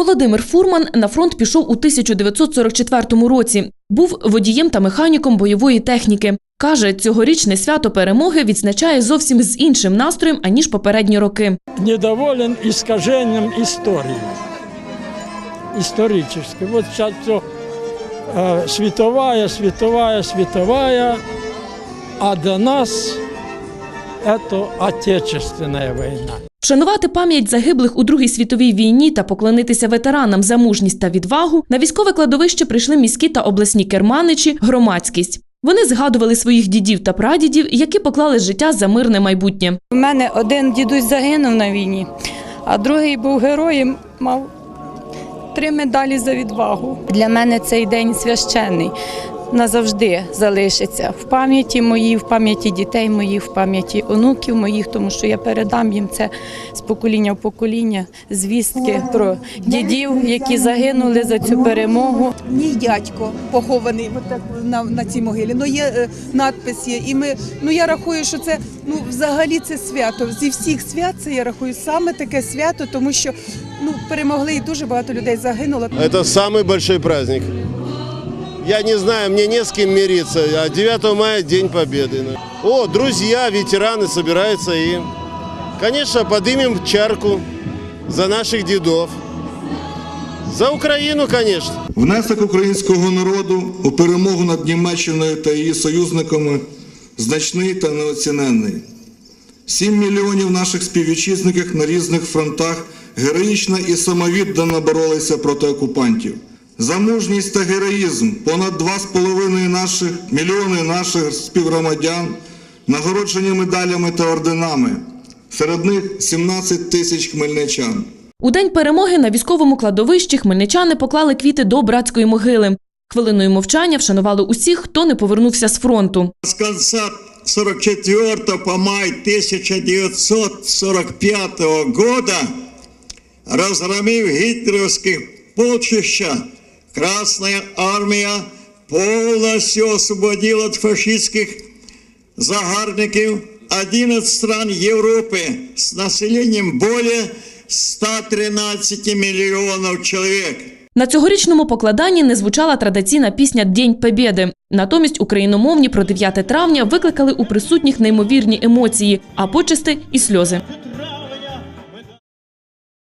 Володимир Фурман на фронт пішов у 1944 році. Був водієм та механіком бойової техніки. Каже, цьогорічне свято перемоги відзначає зовсім з іншим настроєм, аніж попередні роки. недоволен искажением истории. Исторически. Вот сейчас все э, световая, световая, световая, а до нас это отечественная война. Вшанувати пам'ять загиблих у Другій світовій війні та поклонитися ветеранам за мужність та відвагу на військове кладовище прийшли міські та обласні керманичі, громадськість. Вони згадували своїх дідів та прадідів, які поклали життя за мирне майбутнє. У мене один дідусь загинув на війні, а другий був героєм, мав три медалі за відвагу. Для мене цей день священний. Назавжди залишиться в пам'яті моїй, в пам'яті дітей моїх, в пам'яті онуків моїх, тому що я передам їм це з покоління в покоління, звістки про дідів, які загинули за цю перемогу. Мій дядько похований отак на, на цій могилі. Ну є е, надпис є. І ми ну я рахую, що це ну взагалі це свято. Зі всіх свят це я рахую саме таке свято, тому що ну перемогли і дуже багато людей загинуло. Это самый большой праздник. Я не знаю, мне не с кем мириться. А 9 мая День Победы. О, друзья, ветераны собираются и, конечно, подымем чарку за наших дедов. За Украину, конечно. Внесок українського народу у перемогу над Німеччиною та її союзниками значний та неоціненний. Сім мільйонів наших співвітчизників на різних фронтах героїчно і самовіддано боролися проти окупантів. За мужність та героїзм понад 2,5 наших мільйони наших співгромадян нагороджені медалями та орденами. Серед них 17 тисяч хмельничан. У день перемоги на військовому кладовищі хмельничани поклали квіти до братської могили. Хвилиною мовчання вшанували усіх, хто не повернувся з фронту. С конца 44 по май 1945 года разгромив гитлеровских полчища, Красная армия полностью освободила от фашистских загарбников 11 стран Европы с населением более 113 миллионов человек. На цьогорічному покладанні не звучала традиційна пісня День Побєди. Натомість україномовні про 9 травня викликали у присутніх неймовірні емоції, а почасти і сльози.